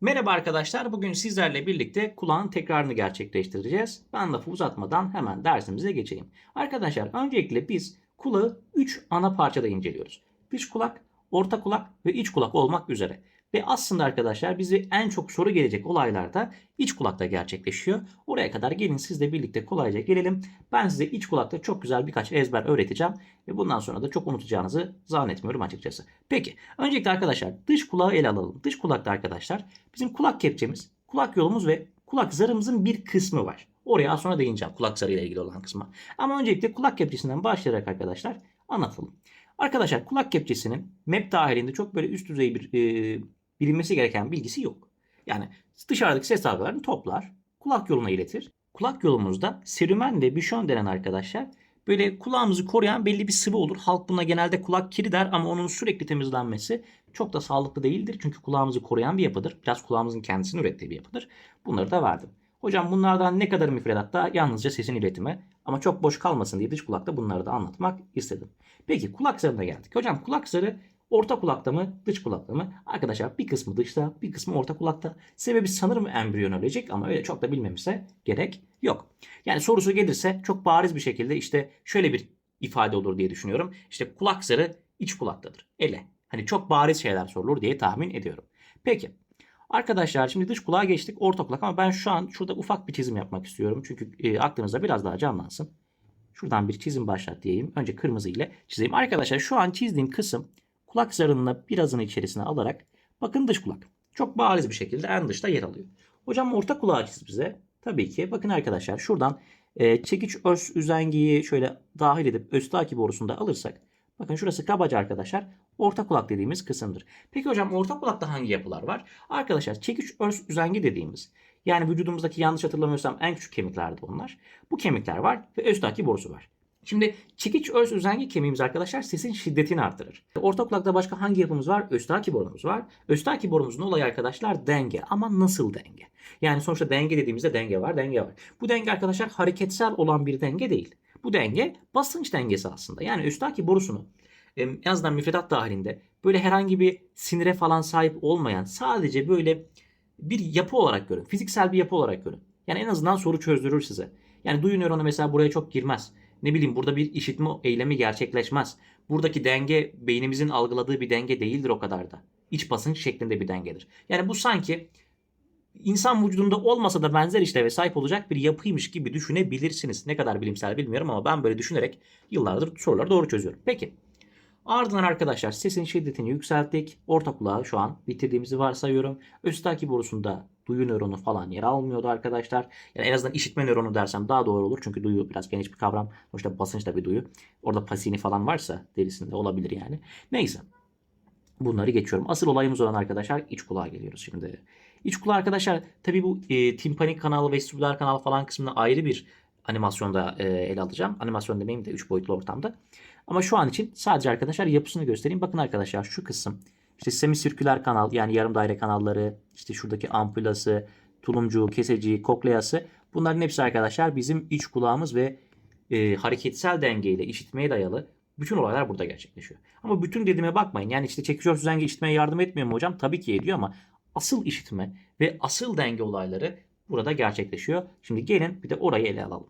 Merhaba arkadaşlar. Bugün sizlerle birlikte kulağın tekrarını gerçekleştireceğiz. Ben lafı uzatmadan hemen dersimize geçeyim. Arkadaşlar öncelikle biz kulağı 3 ana parçada inceliyoruz. Dış kulak, orta kulak ve iç kulak olmak üzere. Ve aslında arkadaşlar bize en çok soru gelecek olaylarda iç kulakta gerçekleşiyor. Oraya kadar gelin sizle birlikte kolayca gelelim. Ben size iç kulakta çok güzel birkaç ezber öğreteceğim. Ve bundan sonra da çok unutacağınızı zannetmiyorum açıkçası. Peki öncelikle arkadaşlar dış kulağı ele alalım. Dış kulakta arkadaşlar bizim kulak kepçemiz, kulak yolumuz ve kulak zarımızın bir kısmı var. Oraya az sonra değineceğim kulak zarıyla ilgili olan kısma. Ama öncelikle kulak kepçesinden başlayarak arkadaşlar anlatalım. Arkadaşlar kulak kepçesinin MEP dahilinde çok böyle üst düzey bir e, bilinmesi gereken bilgisi yok. Yani dışarıdaki ses dalgalarını toplar, kulak yoluna iletir. Kulak yolumuzda serümen ve büşon denen arkadaşlar böyle kulağımızı koruyan belli bir sıvı olur. Halk buna genelde kulak kiri der ama onun sürekli temizlenmesi çok da sağlıklı değildir. Çünkü kulağımızı koruyan bir yapıdır. Biraz kulağımızın kendisini ürettiği bir yapıdır. Bunları da verdim. Hocam bunlardan ne kadar müfredatta yalnızca sesin iletimi ama çok boş kalmasın diye dış kulakta bunları da anlatmak istedim. Peki kulak zarına geldik. Hocam kulak zarı orta kulakta mı dış kulakta mı? Arkadaşlar bir kısmı dışta bir kısmı orta kulakta. Sebebi sanırım embriyonolojik ama öyle çok da bilmemize gerek yok. Yani sorusu gelirse çok bariz bir şekilde işte şöyle bir ifade olur diye düşünüyorum. İşte kulak zarı iç kulaktadır. Ele. Hani çok bariz şeyler sorulur diye tahmin ediyorum. Peki. Arkadaşlar şimdi dış kulağa geçtik orta kulak ama ben şu an şurada ufak bir çizim yapmak istiyorum. Çünkü e, aklınızda biraz daha canlansın. Şuradan bir çizim başlat diyeyim. Önce kırmızı ile çizeyim. Arkadaşlar şu an çizdiğim kısım kulak zarının birazını içerisine alarak bakın dış kulak. Çok bariz bir şekilde en dışta yer alıyor. Hocam orta kulağı çiz bize. Tabii ki bakın arkadaşlar şuradan e, çekiç öz üzengiyi şöyle dahil edip östaki borusunda alırsak bakın şurası kabaca arkadaşlar orta kulak dediğimiz kısımdır. Peki hocam orta kulakta hangi yapılar var? Arkadaşlar çekiç öz üzengi dediğimiz yani vücudumuzdaki yanlış hatırlamıyorsam en küçük kemiklerdi onlar. Bu kemikler var ve östaki borusu var. Şimdi çekiç öz üzengi kemiğimiz arkadaşlar sesin şiddetini artırır. Orta kulakta başka hangi yapımız var? Östaki borumuz var. Östaki borumuzun olayı arkadaşlar denge. Ama nasıl denge? Yani sonuçta denge dediğimizde denge var, denge var. Bu denge arkadaşlar hareketsel olan bir denge değil. Bu denge basınç dengesi aslında. Yani östaki borusunu en azından müfredat dahilinde böyle herhangi bir sinire falan sahip olmayan sadece böyle bir yapı olarak görün. Fiziksel bir yapı olarak görün. Yani en azından soru çözdürür size. Yani duyu nöronu mesela buraya çok girmez. Ne bileyim burada bir işitme eylemi gerçekleşmez. Buradaki denge beynimizin algıladığı bir denge değildir o kadar da. İç basınç şeklinde bir dengedir. Yani bu sanki insan vücudunda olmasa da benzer işleve sahip olacak bir yapıymış gibi düşünebilirsiniz. Ne kadar bilimsel bilmiyorum ama ben böyle düşünerek yıllardır soruları doğru çözüyorum. Peki. Ardından arkadaşlar sesin şiddetini yükselttik. Orta kulağı şu an bitirdiğimizi varsayıyorum. Östaki borusunda duyu nöronu falan yer almıyordu arkadaşlar. Yani en azından işitme nöronu dersem daha doğru olur. Çünkü duyu biraz geniş bir kavram. Sonuçta basınç da bir duyu. Orada pasini falan varsa derisinde olabilir yani. Neyse. Bunları geçiyorum. Asıl olayımız olan arkadaşlar iç kulağa geliyoruz şimdi. İç kulağı arkadaşlar tabi bu e, timpanik kanal, vestibüler kanal falan kısmında ayrı bir animasyonda e, ele alacağım. Animasyon demeyeyim de 3 boyutlu ortamda. Ama şu an için sadece arkadaşlar yapısını göstereyim. Bakın arkadaşlar şu kısım işte semisirküler kanal yani yarım daire kanalları, işte şuradaki ampulası, tulumcuğu, keseciği, kokleası bunların hepsi arkadaşlar bizim iç kulağımız ve e, hareketsel dengeyle işitmeye dayalı bütün olaylar burada gerçekleşiyor. Ama bütün dediğime bakmayın. Yani işte çekişör düzengi işitmeye yardım etmiyor mu hocam? Tabii ki ediyor ama asıl işitme ve asıl denge olayları burada gerçekleşiyor. Şimdi gelin bir de orayı ele alalım.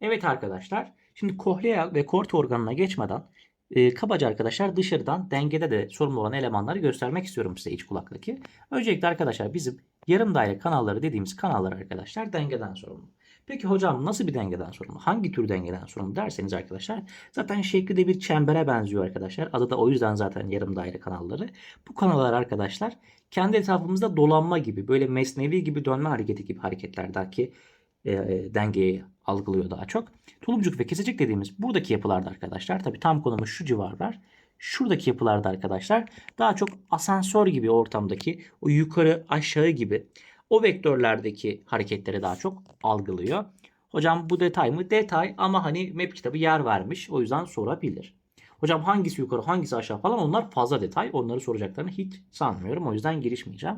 Evet arkadaşlar. Şimdi kohlea ve kort organına geçmeden e, kabaca arkadaşlar dışarıdan dengede de sorumlu olan elemanları göstermek istiyorum size iç kulaktaki. Öncelikle arkadaşlar bizim yarım daire kanalları dediğimiz kanallar arkadaşlar dengeden sorumlu. Peki hocam nasıl bir dengeden sorumlu? Hangi tür dengeden sorumlu derseniz arkadaşlar zaten şekli de bir çembere benziyor arkadaşlar. Adı da o yüzden zaten yarım daire kanalları. Bu kanallar arkadaşlar kendi etrafımızda dolanma gibi böyle mesnevi gibi dönme hareketi gibi hareketlerdeki e, dengeyi algılıyor daha çok. Tulumcuk ve kesecik dediğimiz buradaki yapılarda arkadaşlar tabi tam konumuz şu civarlar. Şuradaki yapılarda arkadaşlar daha çok asansör gibi ortamdaki o yukarı aşağı gibi o vektörlerdeki hareketleri daha çok algılıyor. Hocam bu detay mı? Detay ama hani map kitabı yer vermiş. O yüzden sorabilir. Hocam hangisi yukarı hangisi aşağı falan onlar fazla detay. Onları soracaklarını hiç sanmıyorum. O yüzden girişmeyeceğim.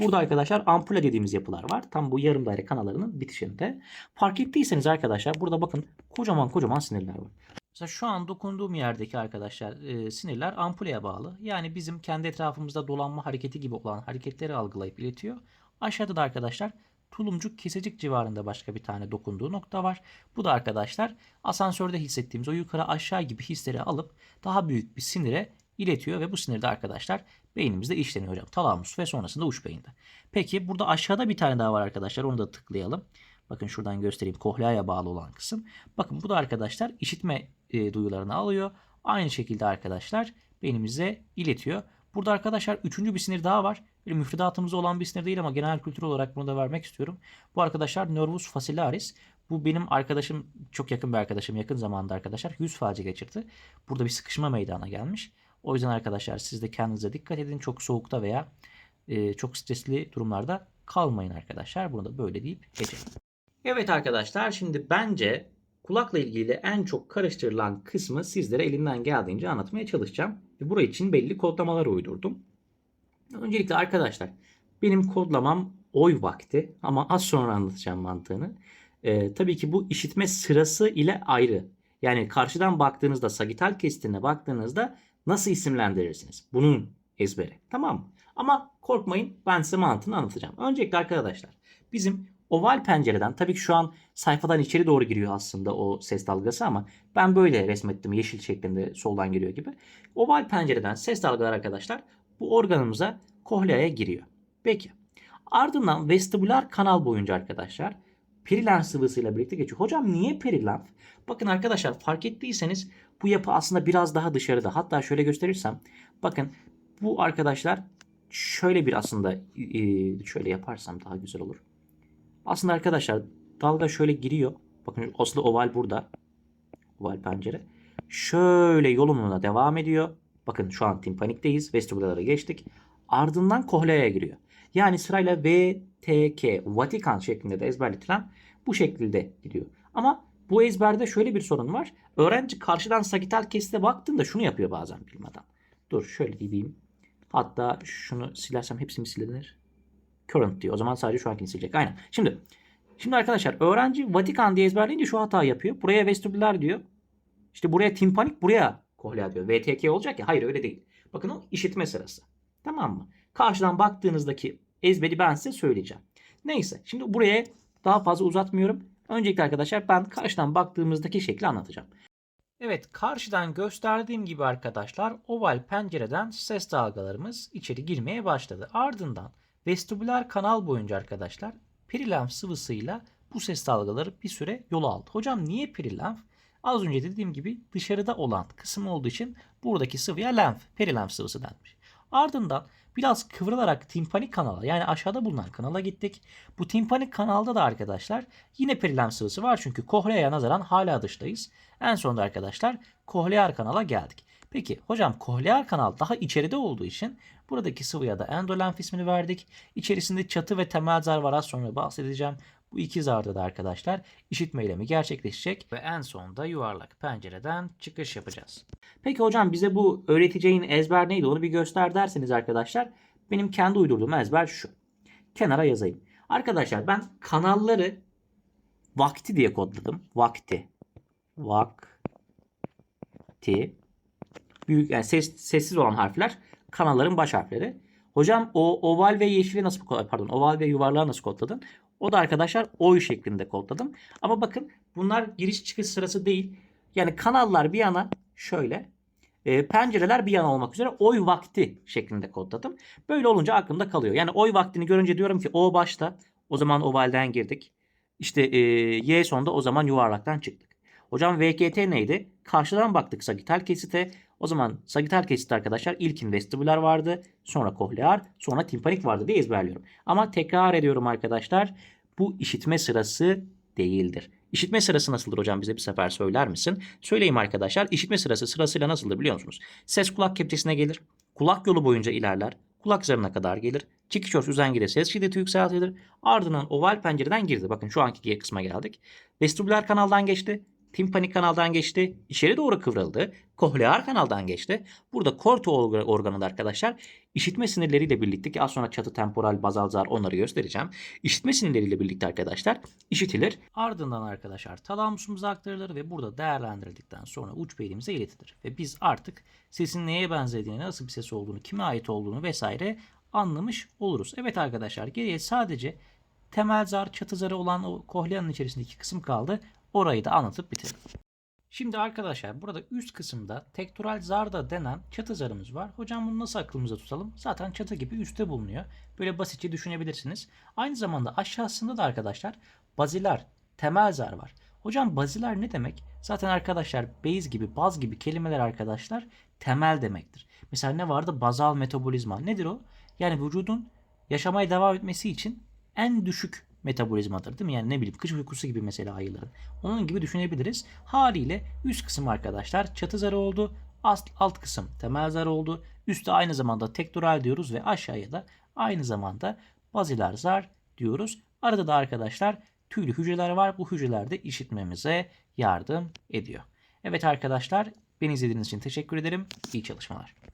Burada arkadaşlar ampule dediğimiz yapılar var. Tam bu yarım daire kanallarının bitişinde. Fark ettiyseniz arkadaşlar burada bakın kocaman kocaman sinirler var. Mesela şu an dokunduğum yerdeki arkadaşlar e, sinirler ampuleye bağlı. Yani bizim kendi etrafımızda dolanma hareketi gibi olan hareketleri algılayıp iletiyor. Aşağıda da arkadaşlar tulumcuk kesecik civarında başka bir tane dokunduğu nokta var. Bu da arkadaşlar asansörde hissettiğimiz o yukarı aşağı gibi hisleri alıp daha büyük bir sinire iletiyor ve bu sinir de arkadaşlar beynimizde işleniyor hocam. Talamus ve sonrasında uç beyinde. Peki burada aşağıda bir tane daha var arkadaşlar. Onu da tıklayalım. Bakın şuradan göstereyim. Kohleaya bağlı olan kısım. Bakın bu da arkadaşlar işitme e, duyularını alıyor. Aynı şekilde arkadaşlar beynimize iletiyor. Burada arkadaşlar üçüncü bir sinir daha var. Böyle müfredatımızda olan bir sinir değil ama genel kültür olarak bunu da vermek istiyorum. Bu arkadaşlar Nervus facillaris. Bu benim arkadaşım, çok yakın bir arkadaşım, yakın zamanda arkadaşlar yüz felci geçirdi. Burada bir sıkışma meydana gelmiş. O yüzden arkadaşlar siz de kendinize dikkat edin. Çok soğukta veya e, çok stresli durumlarda kalmayın arkadaşlar. Bunu da böyle deyip geçelim. Evet arkadaşlar şimdi bence kulakla ilgili en çok karıştırılan kısmı sizlere elimden geldiğince anlatmaya çalışacağım. Ve buraya için belli kodlamalar uydurdum. Öncelikle arkadaşlar benim kodlamam oy vakti ama az sonra anlatacağım mantığını. Ee, tabii ki bu işitme sırası ile ayrı. Yani karşıdan baktığınızda sagital kesitine baktığınızda nasıl isimlendirirsiniz? Bunun ezberi. Tamam mı? Ama korkmayın ben size mantığını anlatacağım. Öncelikle arkadaşlar bizim oval pencereden tabii ki şu an sayfadan içeri doğru giriyor aslında o ses dalgası ama ben böyle resmettim yeşil şeklinde soldan giriyor gibi. Oval pencereden ses dalgaları arkadaşlar bu organımıza kohleaya giriyor. Peki. Ardından vestibüler kanal boyunca arkadaşlar perilenf sıvısıyla birlikte geçiyor. Hocam niye perilenf? Bakın arkadaşlar fark ettiyseniz bu yapı aslında biraz daha dışarıda. Hatta şöyle gösterirsem bakın bu arkadaşlar şöyle bir aslında şöyle yaparsam daha güzel olur. Aslında arkadaşlar dalga şöyle giriyor. Bakın aslında oval burada. Oval pencere. Şöyle yoluna devam ediyor. Bakın şu an timpanikteyiz. Vestibülalara geçtik. Ardından kohleaya giriyor. Yani sırayla V, T, K, Vatikan şeklinde de ezberletilen bu şekilde gidiyor. Ama bu ezberde şöyle bir sorun var. Öğrenci karşıdan sagital kesite baktığında şunu yapıyor bazen bilmeden. Dur şöyle diyeyim. Hatta şunu silersem hepsi mi silinir? Current diyor. O zaman sadece şu ankini silecek. Aynen. Şimdi Şimdi arkadaşlar öğrenci Vatikan diye ezberleyince şu hata yapıyor. Buraya vestibüler diyor. İşte buraya timpanik buraya kohlea diyor. VTK olacak ya. Hayır öyle değil. Bakın o işitme sırası. Tamam mı? Karşıdan baktığınızdaki ezberi ben size söyleyeceğim. Neyse. Şimdi buraya daha fazla uzatmıyorum. Öncelikle arkadaşlar ben karşıdan baktığımızdaki şekli anlatacağım. Evet karşıdan gösterdiğim gibi arkadaşlar oval pencereden ses dalgalarımız içeri girmeye başladı. Ardından vestibüler kanal boyunca arkadaşlar perilenf sıvısıyla bu ses dalgaları bir süre yol aldı. Hocam niye perilenf? Az önce dediğim gibi dışarıda olan kısım olduğu için buradaki sıvıya lenf, perilenf sıvısı denmiş. Ardından biraz kıvrılarak timpanik kanala yani aşağıda bulunan kanala gittik. Bu timpanik kanalda da arkadaşlar yine perilenf sıvısı var çünkü kohleaya nazaran hala dıştayız. En sonunda arkadaşlar kohlear kanala geldik. Peki hocam kohlear kanal daha içeride olduğu için buradaki sıvıya da endolenf ismini verdik. İçerisinde çatı ve temel zar var az sonra bahsedeceğim. Bu iki zarda da arkadaşlar işitme eylemi gerçekleşecek ve en sonunda yuvarlak pencereden çıkış yapacağız. Peki hocam bize bu öğreteceğin ezber neydi onu bir göster derseniz arkadaşlar benim kendi uydurduğum ezber şu. Kenara yazayım. Arkadaşlar ben kanalları vakti diye kodladım. Vakti. Vakti. Büyük yani ses, sessiz olan harfler kanalların baş harfleri. Hocam o oval ve yeşili nasıl pardon oval ve yuvarlağı nasıl kodladın? O da arkadaşlar oy şeklinde kodladım. Ama bakın bunlar giriş çıkış sırası değil. Yani kanallar bir yana şöyle e, pencereler bir yana olmak üzere oy vakti şeklinde kodladım. Böyle olunca aklımda kalıyor. Yani oy vaktini görünce diyorum ki o başta o zaman ovalden girdik. İşte e, y sonda o zaman yuvarlaktan çıktık. Hocam VKT neydi? Karşıdan baktık sagital kesite. O zaman sagital kesit arkadaşlar ilkin vestibüler vardı. Sonra kohlear, sonra timpanik vardı diye ezberliyorum. Ama tekrar ediyorum arkadaşlar. Bu işitme sırası değildir. İşitme sırası nasıldır hocam bize bir sefer söyler misin? Söyleyeyim arkadaşlar. İşitme sırası sırasıyla nasıldır biliyor musunuz? Ses kulak kepçesine gelir. Kulak yolu boyunca ilerler. Kulak zarına kadar gelir. Öz üzengide ses şiddeti yükseltilir. Ardından oval pencereden girdi. Bakın şu anki kısma geldik. Vestibüler kanaldan geçti. Timpanik kanaldan geçti. içeri doğru kıvrıldı. Kohlear kanaldan geçti. Burada kortu orga- organında arkadaşlar işitme sinirleriyle birlikte ki az sonra çatı temporal bazal zar onları göstereceğim. İşitme sinirleriyle birlikte arkadaşlar işitilir. Ardından arkadaşlar talamusumuza aktarılır ve burada değerlendirildikten sonra uç beynimize iletilir. Ve biz artık sesin neye benzediğini, nasıl bir ses olduğunu, kime ait olduğunu vesaire anlamış oluruz. Evet arkadaşlar geriye sadece temel zar, çatı zarı olan o kohleanın içerisindeki kısım kaldı. Orayı da anlatıp bitirelim. Şimdi arkadaşlar burada üst kısımda tektoral zarda denen çatı zarımız var. Hocam bunu nasıl aklımıza tutalım? Zaten çatı gibi üstte bulunuyor. Böyle basitçe düşünebilirsiniz. Aynı zamanda aşağısında da arkadaşlar bazilar, temel zar var. Hocam bazilar ne demek? Zaten arkadaşlar base gibi, baz gibi kelimeler arkadaşlar temel demektir. Mesela ne vardı? Bazal metabolizma. Nedir o? Yani vücudun yaşamaya devam etmesi için en düşük metabolizmadır değil mi? Yani ne bileyim kış uykusu gibi mesela ayıların. Onun gibi düşünebiliriz. Haliyle üst kısım arkadaşlar çatı zarı oldu. Alt, alt kısım temel zar oldu. Üste aynı zamanda tektoral diyoruz ve aşağıya da aynı zamanda bazilar zar diyoruz. Arada da arkadaşlar tüylü hücreler var. Bu hücreler de işitmemize yardım ediyor. Evet arkadaşlar beni izlediğiniz için teşekkür ederim. İyi çalışmalar.